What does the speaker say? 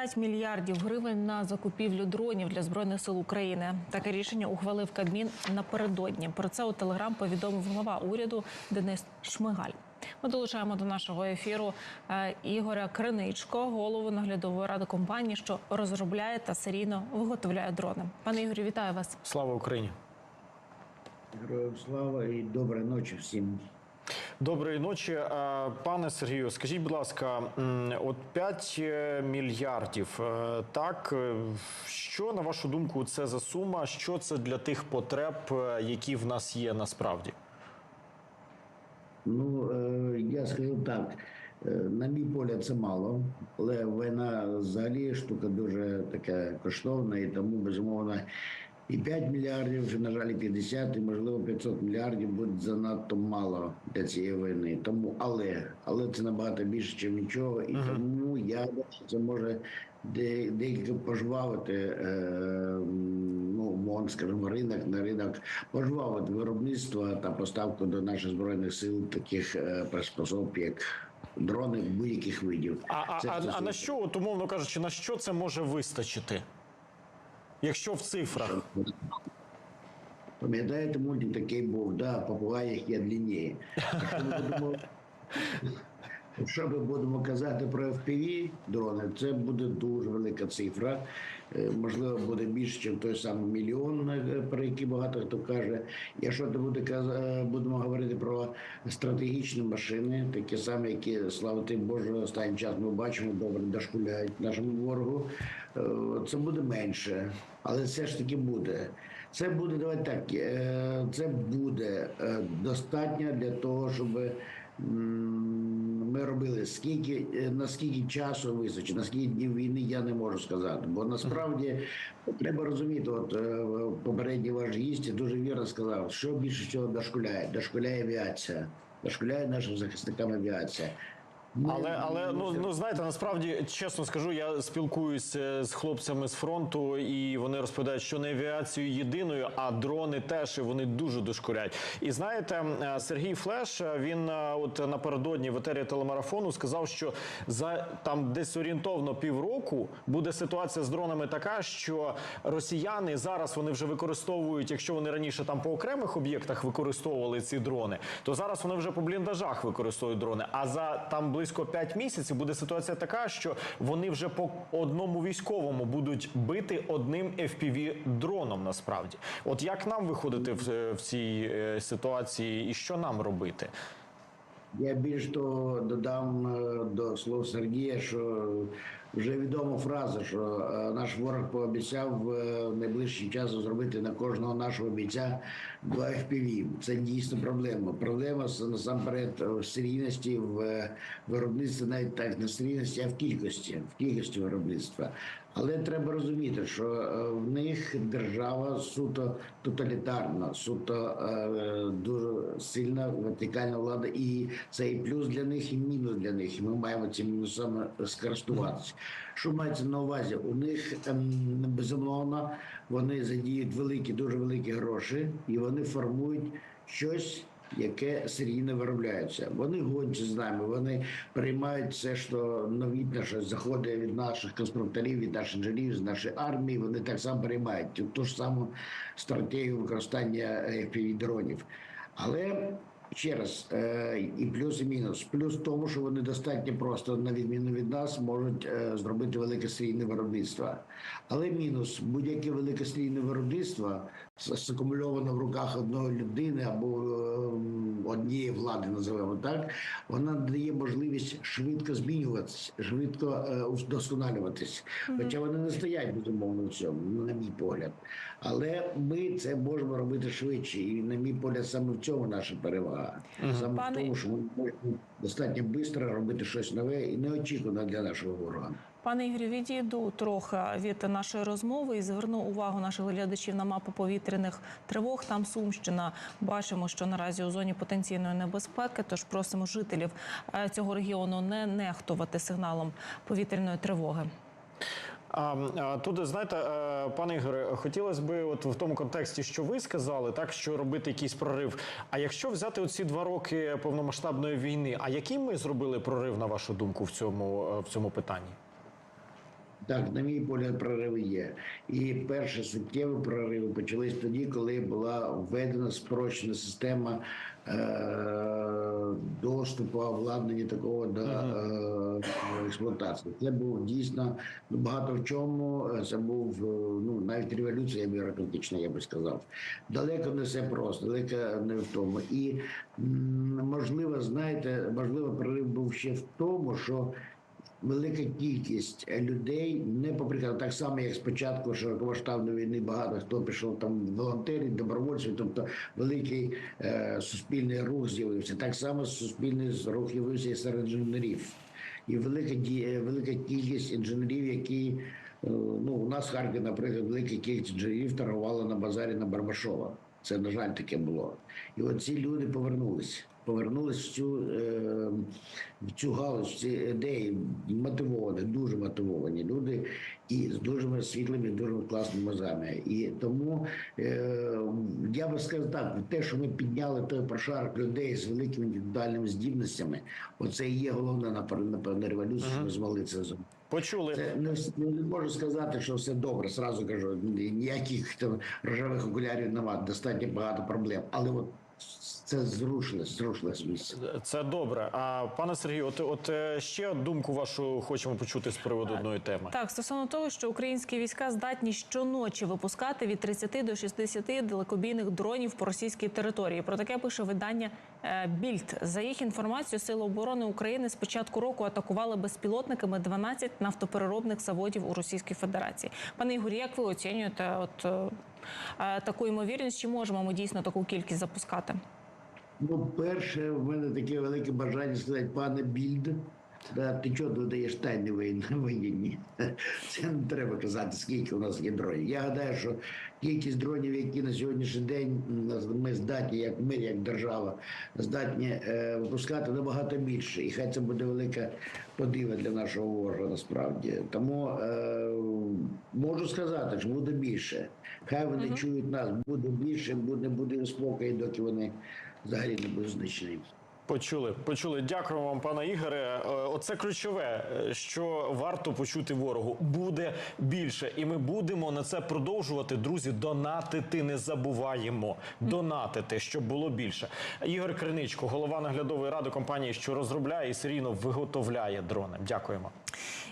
5 мільярдів гривень на закупівлю дронів для збройних сил України. Таке рішення ухвалив Кабмін напередодні. Про це у телеграм повідомив глава уряду Денис Шмигаль. Ми долучаємо до нашого ефіру е, Ігоря Криничко, голову наглядової ради компанії, що розробляє та серійно виготовляє дрони. Пане Ігорю, вітаю вас. Слава Україні! Героям слава і доброї ночі всім. Доброї ночі, Е, пане Сергію. Скажіть, будь ласка, от 5 мільярдів. е, Так е, що на вашу думку це за сума? Що це для тих потреб, е, які в нас є насправді? Ну е, я скажу так. е, На мій погляд, це мало, але війна взагалі штука дуже така коштовна, і тому безумовно і 5 мільярдів, чи на жаль, і 50, і можливо 500 мільярдів буде занадто мало для цієї війни. Тому але але це набагато більше, ніж нічого, і тому я що це може де, деякі пожвавити. Е, ну, мовно скажімо, ринок на ринок пожвавити виробництво та поставку до наших збройних сил таких е, приспособ, як дрони будь-яких видів. А, а, а, а на що, от, умовно кажучи, на що це може вистачити? Якщо в цифрах? Пам'ятаєте, мультик такий був, да, попугай їх є длинніє. Якщо ми будемо- казати про FPV дрони, це буде дуже велика цифра. Е, Можливо, буде більше, ніж той самий мільйон, е, про який багато хто каже. Якщо то буде е, будемо говорити про стратегічні машини, такі самі, які слава ти Боже, останнім часом ми бачимо, добре дошкуляють нашому ворогу. Це буде менше, але все ж таки буде. Це буде давайте так. Це буде достатньо для того, щоб робили скільки е, наскільки часу вистачить, наскільки днів війни, я не можу сказати. Бо насправді треба розуміти, от е, попередній ваш гість дуже вірно сказав, що більше всього дошкуляє. Дошкуляє авіація, дошкуляє нашим захисникам авіація. Ми- Але але ну ну знаєте, насправді чесно скажу, я спілкуюся з хлопцями з фронту, і вони розповідають, що не авіацією єдиною, а дрони теж і вони дуже дошкурять. І знаєте, е, Сергій Флеш е, він е, от напередодні в етері телемарафону сказав, що за там десь орієнтовно півроку буде ситуація з дронами така, що росіяни зараз вони вже використовують, якщо вони раніше там по окремих об'єктах використовували ці дрони, то зараз вони вже по бліндажах використовують дрони. А за там близько 5 місяців буде ситуація така, що вони вже по одному військовому будуть бити одним fpv дроном. Насправді, от як нам виходити в, е, в цій е, ситуації, і що нам робити? Я більш того додам е, до слов Сергія, що вже відома фраза, що е, наш ворог пообіцяв е, в найближчий час зробити на кожного нашого бійця два FPV. Це дійсно проблема. Проблема насамперед в серійності, в виробництві, навіть так не серійності, а в кількості, в кількості виробництва. Але треба розуміти, що е, в них держава суто тоталітарна, суто е, дуже сильна вертикальна влада, і це і плюс для них, і мінус для них. І ми маємо цими мінусами скористуватися. Що мається на увазі? У них ем, безумовно вони задіють великі, дуже великі гроші, і вони формують щось яке серійно виробляється. Вони гонять з нами, вони приймають все, що новітне, що заходить від наших конструкторів, від наших інженерів, з нашої армії. Вони так само приймають ту, ж саму стратегію використання fpv дронів. Але ще раз, е, і плюс, і мінус. Плюс в тому, що вони достатньо просто, на відміну від нас, можуть е, зробити велике серійне виробництво. Але мінус будь-яке велике серійне виробництво с- в руках одної людини або е, однієї влади, називаємо так, вона дає можливість швидко змінюватися, швидко е, вдосконалюватись. Хоча вони не стоять безумовно в цьому, на мій погляд. Але ми це можемо робити швидше, і на мій погляд, саме в цьому наша перевага. Саме Пане- в тому, що ми можемо достатньо швидко робити щось нове і неочікуване для нашого ворога. Пане Ігорю, відійду трохи від нашої розмови і зверну увагу наших глядачів на мапу повітряних тривог. Там Сумщина. Бачимо, що наразі у зоні потенційної небезпеки. Тож просимо жителів е, цього регіону не нехтувати сигналом повітряної тривоги. А, тут знаєте, е, пане Ігоре, хотілося б от в тому контексті, що ви сказали, так що робити якийсь прорив. А якщо взяти оці два роки повномасштабної війни, а який ми зробили прорив на вашу думку в цьому е, в цьому питанні? Так, на мій погляд, прориви є. І перші суттєві прориви почались тоді, коли була введена спрощена система е- доступу обладнання такого до е- експлуатації. Це був дійсно ну, багато в чому. е, Це був е, ну навіть революція бюрократична, я би сказав. Далеко не все просто, далеко не в тому. І можливо, знаєте, можливо, прорив був ще в тому, що велика кількість людей не поприкладу, так само, як спочатку широкомасштабної війни багато хто пішов там волонтерів, добровольців, тобто великий е, суспільний рух з'явився. Так само суспільний рух з'явився і серед інженерів. І велика е, велика кількість інженерів, які е, ну у нас в Харкові, наприклад, велика кількість інженерів торгувала на базарі на Барбашова. Це на жаль таке було. І от ці люди повернулись. Повернулись в цю, е, в цю галузь, ці ідеї, мотивовані, дуже мотивовані люди і з дуже світлими, дуже класними мозгами. І тому е, я би сказав так, те, що ми підняли той прошарок людей з великими індивідуальними здібностями, оце і є головне напевно, революція, що ми змогли це зробити. Почули. Це не, не можу сказати, що все добре. Сразу кажу, ніяких там рожевих окулярів немає, достатньо багато проблем. Але от це зрушне, зрушне з місце. Це добре. А пане Сергію, от, от е, ще думку вашу хочемо почути з приводу одної теми. Так, стосовно того, що українські війська здатні щоночі випускати від 30 до 60 далекобійних дронів по російській території. Про таке пише видання Більд. За їх інформацією, Сили оборони України з початку року атакували безпілотниками 12 нафтопереробних заводів у Російській Федерації. Пане Ігорі, як ви оцінюєте от е, е, таку ймовірність? Чи можемо ми дійсно таку кількість запускати? Ну, перше, в мене таке велике бажання сказати, пане Більд. Да, ти чого додаєш тайни воєнні? Це не треба казати, скільки у нас є дронів. Я гадаю, що кількість дронів, які на сьогоднішній день ми здатні, як ми, як держава, здатні е, випускати набагато більше. І хай це буде велика подива для нашого ворога насправді. Тому е, можу сказати, що буде більше. Хай вони чують нас, буде більше, буде, буде спокій, доки вони взагалі не будуть знищені. Почули, почули. Дякую вам, пане Ігоре. Е, Оце ключове, е, що варто почути ворогу. Буде більше, і ми будемо на це продовжувати. Друзі, донатити не забуваємо. Донатити, щоб було більше. Ігор Криничко, голова наглядової ради компанії, що розробляє і серійно виготовляє дрони. Дякуємо.